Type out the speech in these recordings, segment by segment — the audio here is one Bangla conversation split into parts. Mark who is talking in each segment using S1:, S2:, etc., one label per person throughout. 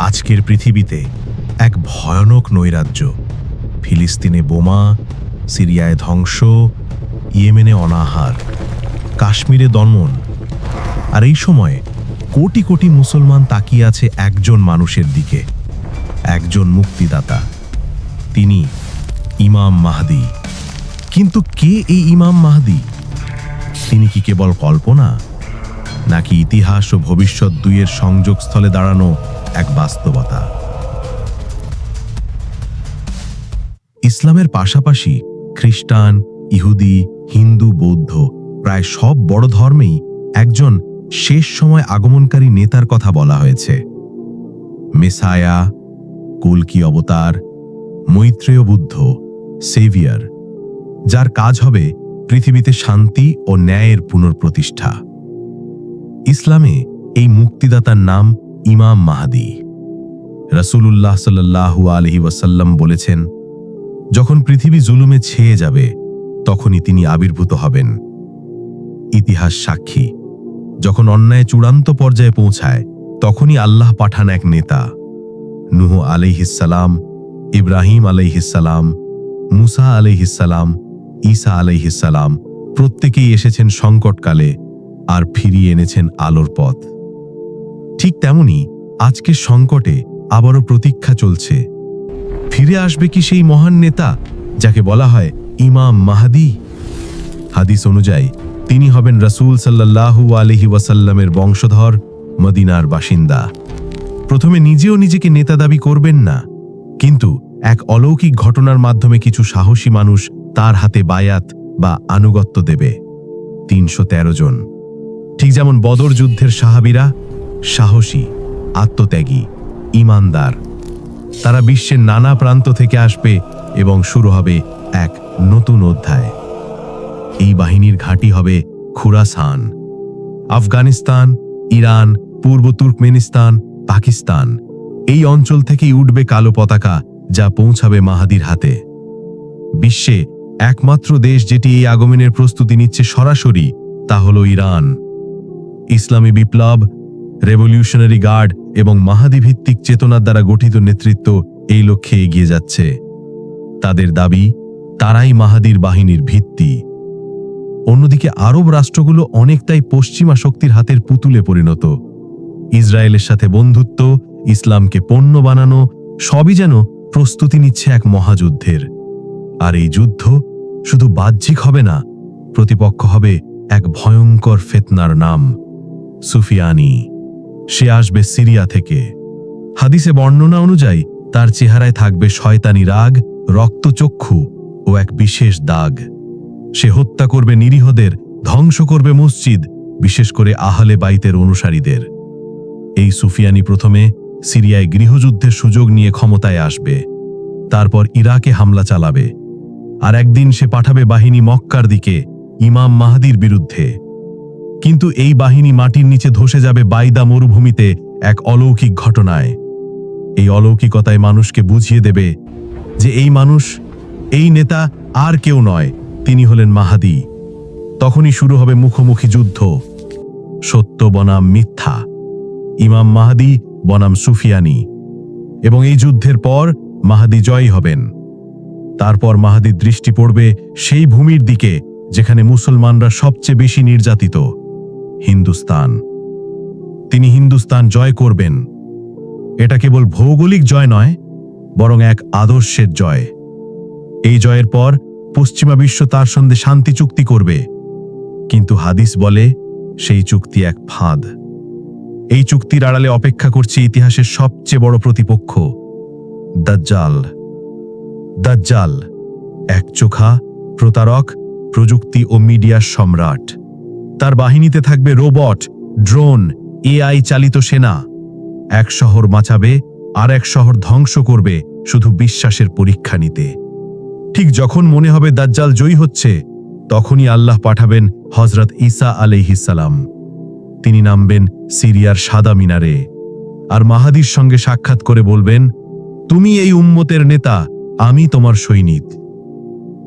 S1: আজকের পৃথিবীতে এক ভয়ানক নৈরাজ্য। ফিলিস্তিনে বোমা, সিরিয়ায় ধ্বংস, ইয়েমেনে অনাহার, কাশ্মীরে দমন। আর এই সময়ে কোটি কোটি মুসলমান তাকিয়ে আছে একজন মানুষের দিকে, একজন মুক্তিদাতা। তিনি ইমাম মাহদি। কিন্তু কে এই ইমাম মাহদি? তিনি কি কেবল কল্পনা, নাকি ইতিহাস ও ভবিষ্যৎ দুইয়ের সংযোগস্থলে দাঁড়ানো এক বাস্তবতা। ইসলামের পাশাপাশি খ্রিস্টান, ইহুদি, হিন্দু, বৌদ্ধ প্রায় সব বড় ধর্মেই একজন শেষ সময় আগমনকারী নেতার কথা বলা হয়েছে। মেসায়া কলকি অবতার, মৈত্রেয় বুদ্ধ, সেভিয়ার, যার কাজ হবে পৃথিবীতে শান্তি ও ন্যায়ের পুনঃপ্রতিষ্ঠা। ইসলামে এই মুক্তিদাতার নাম ইমাম মাহাদি। রসুলুল্লাহ সাল্লাহু আলহি ওয়াসাল্লাম বলেছেন, যখন পৃথিবী জুলুমে ছেয়ে যাবে, তখনই তিনি আবির্ভূত হবেন। ইতিহাস সাক্ষী, যখন অন্যায় চূড়ান্ত পর্যায়ে পৌঁছায়, তখনই আল্লাহ পাঠান এক নেতা। নুহ আলাইহিসালাম ইব্রাহিম আলাইহিসালাম মুসা আলাইহিসালাম ঈসা আলাইহিসালাম প্রত্যেকেই এসেছেন সংকটকালে আর ফিরিয়ে এনেছেন আলোর পথ। ঠিক তেমনি আজকের সংকটে আবারও প্রতীক্ষা চলছে। ফিরে আসবে কি সেই মহান নেতা, যাকে বলা হয় ইমাম মাহাদি? হাদিস অনুযায়ী, তিনি হবেন রসুল সাল্লাহু আলহি ওয়াসাল্লামের বংশধর, মদিনার বাসিন্দা। প্রথমে নিজেও নিজেকে নেতা দাবি করবেন না, কিন্তু এক অলৌকিক ঘটনার মাধ্যমে কিছু সাহসী মানুষ তার হাতে বায়াত বা আনুগত্য দেবে। তিনশো তেরো জন। ঠিক যেমন বদর যুদ্ধের সাহাবিরা সাহসী, আত্মত্যাগী, ইমানদার। তারা বিশ্বের নানা প্রান্ত থেকে আসবে এবং শুরু হবে এক নতুন অধ্যায়। এই বাহিনীর ঘাঁটি হবে খুরাসান, আফগানিস্তান, ইরান, পূর্ব তুর্কমেনিস্তান, পাকিস্তান। এই অঞ্চল থেকেই উঠবে কালো পতাকা যা পৌঁছাবে মাহাদির হাতে। বিশ্বে একমাত্র দেশ যেটি এই আগমনের প্রস্তুতি নিচ্ছে সরাসরি, তা হল ইরান। ইসলামী বিপ্লব রেভলিউশনারি গার্ড এবং মাহাদি ভিত্তিক চেতনার দ্বারা গঠিত নেতৃত্ব এই লক্ষ্যে এগিয়ে যাচ্ছে। তাদের দাবি, তারাই মাহাদির বাহিনীর ভিত্তি। অন্যদিকে আরব রাষ্ট্রগুলো অনেকটাই পশ্চিমা শক্তির হাতের পুতুলে পরিণত। ইসরায়েলের সাথে বন্ধুত্ব, ইসলামকে পণ্য বানানো, সবই যেন প্রস্তুতি নিচ্ছে এক মহাযুদ্ধের। আর এই যুদ্ধ শুধু বাহ্যিক হবে না, প্রতিপক্ষ হবে এক ভয়ঙ্কর ফেতনার নাম, সুফিয়ানি। সে আসবে সিরিয়া থেকে। হাদিসে বর্ণনা অনুযায়ী তার চেহারায় থাকবে শয়তানি রাগ, রক্তচক্ষু ও এক বিশেষ দাগ। সে হত্যা করবে নিরীহদের, ধ্বংস করবে মসজিদ, বিশেষ করে আহলে বাইতের অনুসারীদের। এই সুফিয়ানি প্রথমে সিরিয়ায় গৃহযুদ্ধের সুযোগ নিয়ে ক্ষমতায় আসবে। তারপর ইরাকে হামলা চালাবে। আর একদিন সে পাঠাবে বাহিনী মক্কার দিকে ইমাম মাহাদির বিরুদ্ধে। কিন্তু এই বাহিনী মাটির নিচে ধসে যাবে বাইদা মরুভূমিতে এক অলৌকিক ঘটনায়। এই অলৌকিকতায় মানুষকে বুঝিয়ে দেবে যে এই মানুষ, এই নেতা আর কেউ নয়, তিনি হলেন মাহাদি। তখনই শুরু হবে মুখোমুখি যুদ্ধ। সত্য বনাম মিথ্যা, ইমাম মাহাদি বনাম সুফিয়ানি। এবং এই যুদ্ধের পর মাহাদি জয়ী হবেন। তারপর মাহাদির দৃষ্টি পড়বে সেই ভূমির দিকে, যেখানে মুসলমানরা সবচেয়ে বেশি নির্যাতিত। হিন্দুস্তান। তিনি হিন্দুস্তান জয় করবেন। এটা কেবল ভৌগোলিক জয় নয়, বরং এক আদর্শের জয়। এই জয়ের পর পশ্চিমা বিশ্ব তার সঙ্গে শান্তি চুক্তি করবে। কিন্তু হাদিস বলে, সেই চুক্তি এক ফাঁদ। এই চুক্তির আড়ালে অপেক্ষা করছে ইতিহাসের সবচেয়ে বড় প্রতিপক্ষ, দাজ্জাল। দাজ্জাল, এক চোখা, প্রতারক, প্রযুক্তি ও মিডিয়ার সম্রাট। তার বাহিনীতে থাকবে রোবট, ড্রোন, এআই চালিত সেনা। এক শহর বাঁচাবে, আর এক শহর ধ্বংস করবে শুধু বিশ্বাসের পরীক্ষা নিতে। ঠিক যখন মনে হবে দাজ্জাল জয়ী হচ্ছে, তখনই আল্লাহ পাঠাবেন হজরত ঈসা আলাইহিসালাম তিনি নামবেন সিরিয়ার সাদা মিনারে। আর মাহাদির সঙ্গে সাক্ষাৎ করে বলবেন, তুমি এই উম্মতের নেতা, আমি তোমার সৈনিক।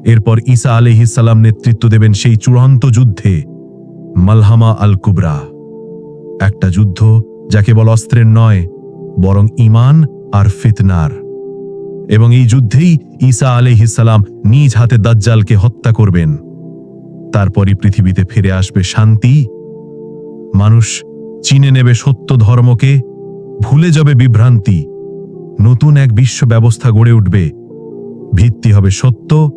S1: এরপর ঈসা আলহিসাল্লাম নেতৃত্ব দেবেন সেই চূড়ান্ত যুদ্ধে। মালহামা আল কুবরা একটা যুদ্ধ যা কেবল অস্ত্রের নয়, বরং ইমান আর ফিতনার। এবং এই যুদ্ধেই ঈসা আলহিসাল্লাম নিজ হাতে দাজ্জালকে হত্যা করবেন। তারপরই পৃথিবীতে ফিরে আসবে শান্তি। মানুষ চিনে নেবে সত্য ধর্মকে, ভুলে যাবে বিভ্রান্তি। নতুন এক বিশ্ব ব্যবস্থা গড়ে উঠবে। ভিত্তি হবে সত্য,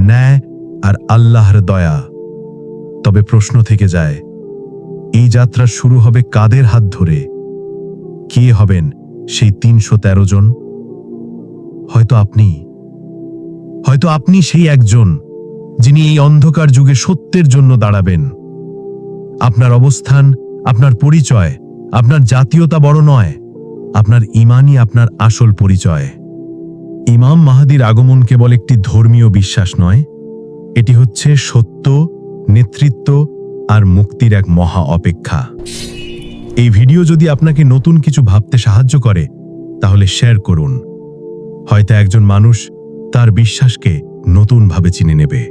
S1: ন্যায় আর আল্লাহর দয়া। তবে প্রশ্ন থেকে যায়, এই যাত্রা শুরু হবে কাদের হাত ধরে? কে হবেন সেই তিনশো তেরো জন? হয়তো আপনি হয়তো আপনি সেই একজন যিনি এই অন্ধকার যুগে সত্যের জন্য দাঁড়াবেন। আপনার অবস্থান, আপনার পরিচয়, আপনার জাতীয়তা বড় নয়, আপনার ইমানই আপনার আসল পরিচয়। ইমাম মাহাদির আগমন কেবল একটি ধর্মীয় বিশ্বাস নয়, এটি হচ্ছে সত্য নেতৃত্ব আর মুক্তির এক মহা অপেক্ষা। এই ভিডিও যদি আপনাকে নতুন কিছু ভাবতে সাহায্য করে, তাহলে শেয়ার করুন। হয়তো একজন মানুষ তার বিশ্বাসকে নতুনভাবে চিনে নেবে।